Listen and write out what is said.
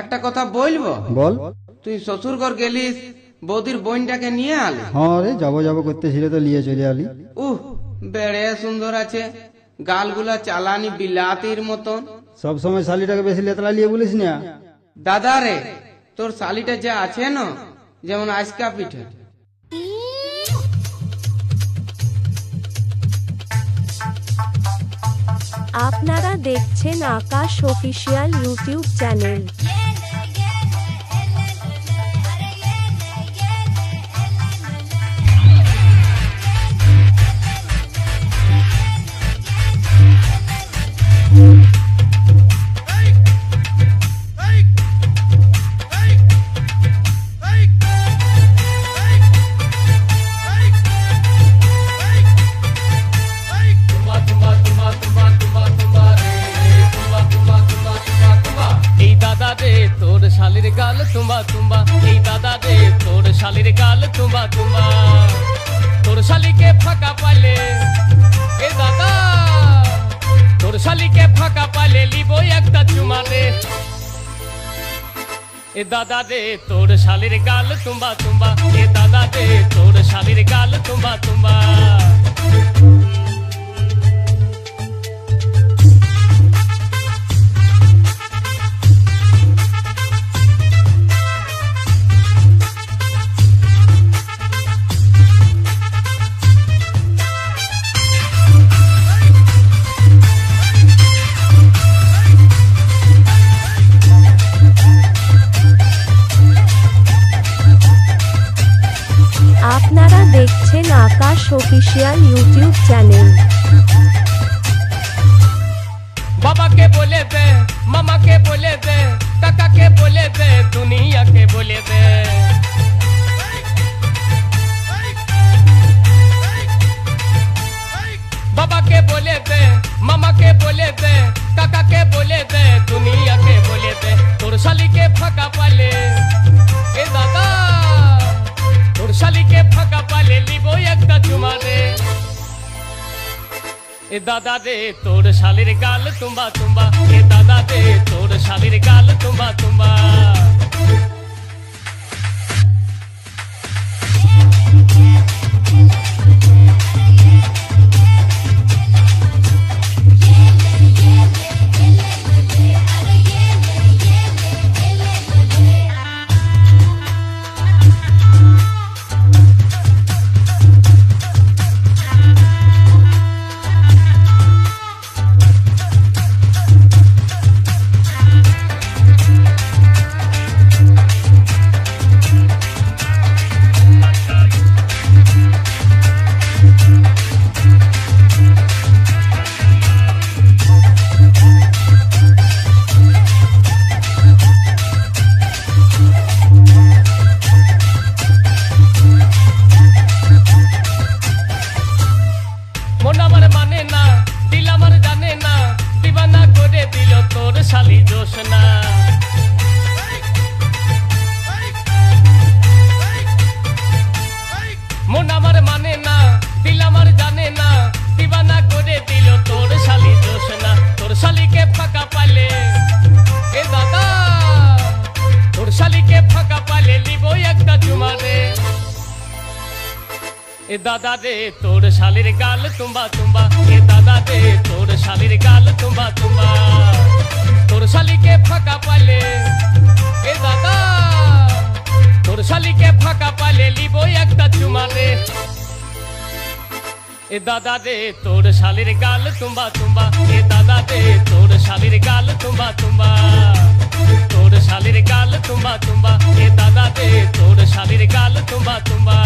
একটা কথা বলব? বল। তুই শ্বশুর ঘর গেলিস বৌদির বোনটাকে নিয়ে আলি? হ্যাঁ রে যাব যাব করতেছিল তো নিয়ে চলে আলি। উহ বেড়ে সুন্দর আছে। গালগুলা চালানি বিলাতির মতন। সব সময় শালিটাকে বেশি লেতলা নিয়ে বলিস না। দাদা রে তোর শালিটা যে আছে না যেমন আজকা পিঠে। আপনারা দেখছেন আকাশ অফিসিয়াল ইউটিউব চ্যানেল। শালির গাল তুম্বা তুম্বা এই দাদা রে তোর শালির গাল তুম্বা তুম্বা তোর শালিকে ফাঁকা পালে এ দাদা তোর শালিকে ফাঁকা পালে লিব একটা চুমা রে এ দাদা রে তোর শালির গাল তুম্বা তুম্বা এ দাদা রে তোর শালির গাল তুম্বা তুম্বা আপনারা দেখছেন আকাশ অফিসিয়াল ইউটিউব চ্যানেল। বাবাকে বলে দে, মামাকে বলে দে, কাকাকে বলে দে, দুনিয়াকে বলে দে। শালিকে ফাঁকা পালে লিব একটা চুমা রে এ দাদা দে, তোর শালের গাল তুম্বা তুম্বা। এ দাদা দে, তোর তোর শালি জোশ মন আমার মানে না, দিল আমার জানে না, দিবানা করে দিল তোর শালি জোশ না তোর শালিকে ফাঁকা পালে এ দাদা, তোর শালিকে ফাঁকা পালে লিব একটা চুমা রে এ দাদা রে, তোর শালির গাল তুম্বা তুম্বা, এ দাদা রে, তোর শালির গাল তুম্বা তুম্বা। তোর শালিকে ফাঁকা পালে। এ দাদা, তোর শালিকে ফাঁকা পালে লিব একটা চুমা রে এ দাদা রে তোর শালির গাল তুম্বা তুম্বা। এ দাদা রে তোর শালির গাল তুম্বা তুম্বা। তোর শালির গাল তুম্বা তুম্বা। এ দাদা রে তোর শালির গাল তুম্বা তুম্বা।